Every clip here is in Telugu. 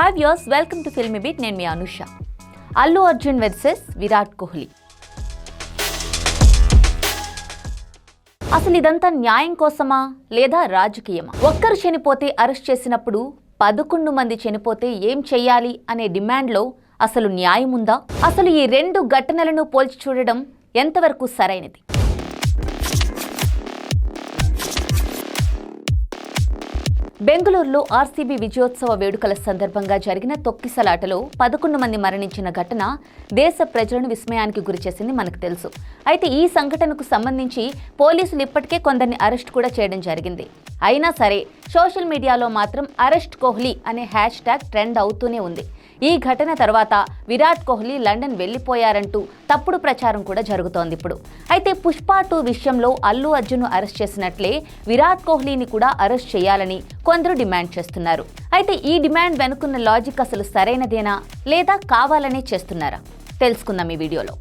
Hi viewers welcome to film beat. నేను మీ అనుష. అల్లు అర్జున్ వెర్సెస్ విరాట్ కోహ్లీ. అసలు ఇదంతా న్యాయం కోసమా లేదా రాజకీయమా? ఒక్కరు చనిపోతే అరెస్ట్ చేసినప్పుడు పదకొండు మంది చనిపోతే ఏం చెయ్యాలి అనే డిమాండ్లో అసలు న్యాయం ఉందా అసలు ఈ రెండు ఘటనలను పోల్చి చూడడం ఎంతవరకు సరైనది? బెంగళూరులో ఆర్సీబీ విజయోత్సవ వేడుకల సందర్భంగా జరిగిన తొక్కిసలాటలో పదకొండు మంది మరణించిన ఘటన దేశ ప్రజలను విస్మయానికి గురిచేసింది మనకు తెలుసు. అయితే ఈ సంఘటనకు సంబంధించి పోలీసులు ఇప్పటికే కొందరిని అరెస్ట్ కూడా చేయడం జరిగింది. అయినా సరే సోషల్ మీడియాలో మాత్రం అరెస్ట్ కోహ్లీ అనే హ్యాష్ ట్యాగ్ ట్రెండ్ అవుతూనే ఉంది. ఈ ఘటన తర్వాత విరాట్ కోహ్లీ లండన్ వెళ్ళిపోయారంటూ తప్పుడు ప్రచారం కూడా జరుగుతోంది ఇప్పుడు. అయితే పుష్ప టూ విషయంలో అల్లు అర్జున్ అరెస్ట్ చేసినట్లే విరాట్ కోహ్లీని కూడా అరెస్ట్ చేయాలని కొందరు డిమాండ్ చేస్తున్నారు. అయితే ఈ డిమాండ్ వెనుకున్న లాజిక్ అసలు సరైనదేనా? లేదా కావాలనే చేస్తున్నారా? తెలుసుకుందాం ఈ వీడియోలో.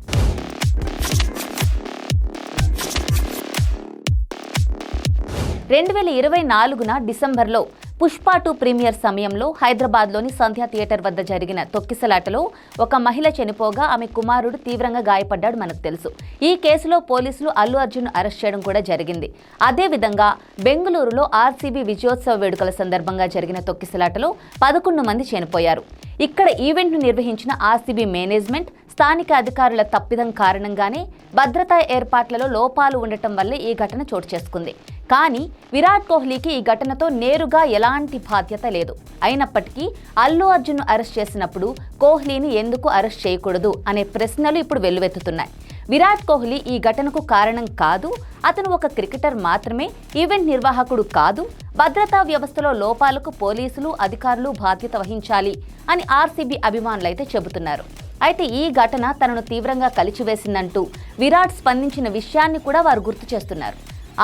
రెండు వేల ఇరవై నాలుగున డిసెంబర్లో పుష్ప టూ ప్రీమియర్ సమయంలో హైదరాబాద్లోని సంధ్యా థియేటర్ వద్ద జరిగిన తొక్కిసలాటలో ఒక మహిళ చనిపోగా ఆమె కుమారుడు తీవ్రంగా గాయపడ్డాడు మనకు తెలుసు. ఈ కేసులో పోలీసులు అల్లు అర్జున్ అరెస్ట్ చేయడం కూడా జరిగింది. అదేవిధంగా బెంగళూరులో ఆర్సీబీ విజయోత్సవ వేడుకల సందర్భంగా జరిగిన తొక్కిసలాటలో పదకొండు మంది చనిపోయారు. ఇక్కడ ఈవెంట్ను నిర్వహించిన ఆర్సీబీ మేనేజ్మెంట్ స్థానిక అధికారుల తప్పిదం కారణంగానే భద్రతా ఏర్పాట్లలో లోపాలు ఉండటం వల్లే ఈ ఘటన చోటు చేసుకుంది. కానీ విరాట్ కోహ్లీకి ఈ ఘటనతో నేరుగా ఎలాంటి బాధ్యత లేదు. అయినప్పటికీ అల్లు అర్జున్ అరెస్ట్ చేసినప్పుడు కోహ్లీని ఎందుకు అరెస్ట్ చేయకూడదు అనే ప్రశ్నలు ఇప్పుడు వెల్లువెత్తుతున్నాయి. విరాట్ కోహ్లీ ఈ ఘటనకు కారణం కాదు అతను ఒక క్రికెటర్ మాత్రమే ఈవెంట్ నిర్వాహకుడు కాదు భద్రతా వ్యవస్థలో లోపాలకు పోలీసులు అధికారులు బాధ్యత వహించాలి అని ఆర్సీబీ అభిమానులైతే చెబుతున్నారు. అయితే ఈ ఘటన తనను తీవ్రంగా కలిచివేసిందంటూ విరాట్ స్పందించిన విషయాన్ని కూడా వారు గుర్తు చేస్తున్నారు.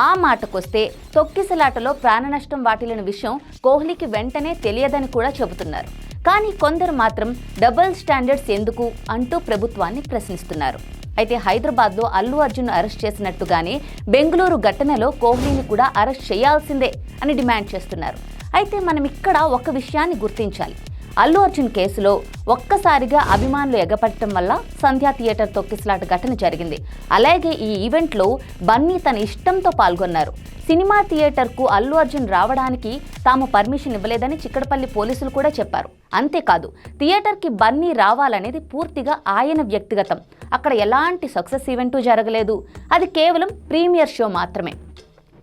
ఆ మాటకొస్తే తొక్కిసలాటలో ప్రాణనష్టం వాటిల్లిన విషయం కోహ్లీకి వెంటనే తెలియదని కూడా చెబుతున్నారు. కానీ కొందరు మాత్రం డబుల్ స్టాండర్డ్స్ ఎందుకు అంటూ ప్రభుత్వాన్ని ప్రశ్నిస్తున్నారు. అయితే హైదరాబాద్లో అల్లు అర్జున్ అరెస్ట్ చేసినట్టుగానే బెంగళూరు ఘటనలో కోహ్లీని కూడా అరెస్ట్ చేయాల్సిందే అని డిమాండ్ చేస్తున్నారు. అయితే మనం ఇక్కడ ఒక విషయాన్ని గుర్తించాలి. అల్లు అర్జున్ కేసులో ఒక్కసారిగా అభిమానులు ఎగపట్టడం వల్ల సంధ్యా థియేటర్ తొక్కిసలాట ఘటన జరిగింది. అలాగే ఈ ఈవెంట్లో బన్నీ తన ఇష్టంతో పాల్గొన్నారు. సినిమా థియేటర్కు అల్లు అర్జున్ రావడానికి తాము పర్మిషన్ ఇవ్వలేదని చిక్కడపల్లి పోలీసులు కూడా చెప్పారు. అంతేకాదు థియేటర్కి బన్నీ రావాలనేది పూర్తిగా ఆయన వ్యక్తిగతం. అక్కడ ఎలాంటి సక్సెస్ ఈవెంటు జరగలేదు. అది కేవలం ప్రీమియర్ షో మాత్రమే.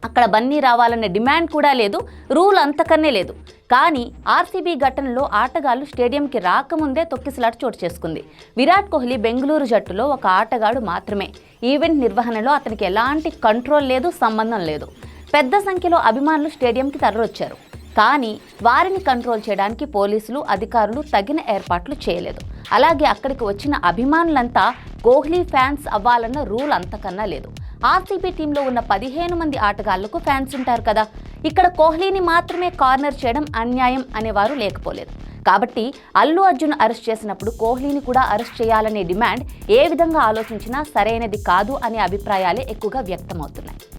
అక్కడ బన్నీ రావాలనే డిమాండ్ కూడా లేదు రూల్ అంతకన్నే లేదు. కానీ ఆర్సీబీ ఘటనలో ఆటగాళ్ళు స్టేడియంకి రాకముందే తొక్కిసలాట చోటు చేసుకుంది. విరాట్ కోహ్లీ బెంగళూరు జట్టులో ఒక ఆటగాడు మాత్రమే. ఈవెంట్ నిర్వహణలో అతనికి ఎలాంటి కంట్రోల్ లేదు సంబంధం లేదు. పెద్ద సంఖ్యలో అభిమానులు స్టేడియంకి తరలొచ్చారు కానీ వారిని కంట్రోల్ చేయడానికి పోలీసులు అధికారులు తగిన ఏర్పాట్లు చేయలేదు. అలాగే అక్కడికి వచ్చిన అభిమానులంతా కోహ్లీ ఫ్యాన్స్ అవ్వాలన్న రూల్ అంతకన్నా లేదు. ఆర్సీబీ టీంలో ఉన్న పదిహేను మంది ఆటగాళ్ళకు ఫ్యాన్స్ ఉంటారు కదా. ఇక్కడ కోహ్లీని మాత్రమే కార్నర్ చేయడం అన్యాయం అనేవారు లేకపోలేదు. కాబట్టి అల్లు అర్జున్ అరెస్ట్ చేసినప్పుడు కోహ్లీని కూడా అరెస్ట్ చేయాలనే డిమాండ్ ఏ విధంగా ఆలోచించినా సరైనది కాదు అనే అభిప్రాయాలే ఎక్కువగా వ్యక్తమవుతున్నాయి.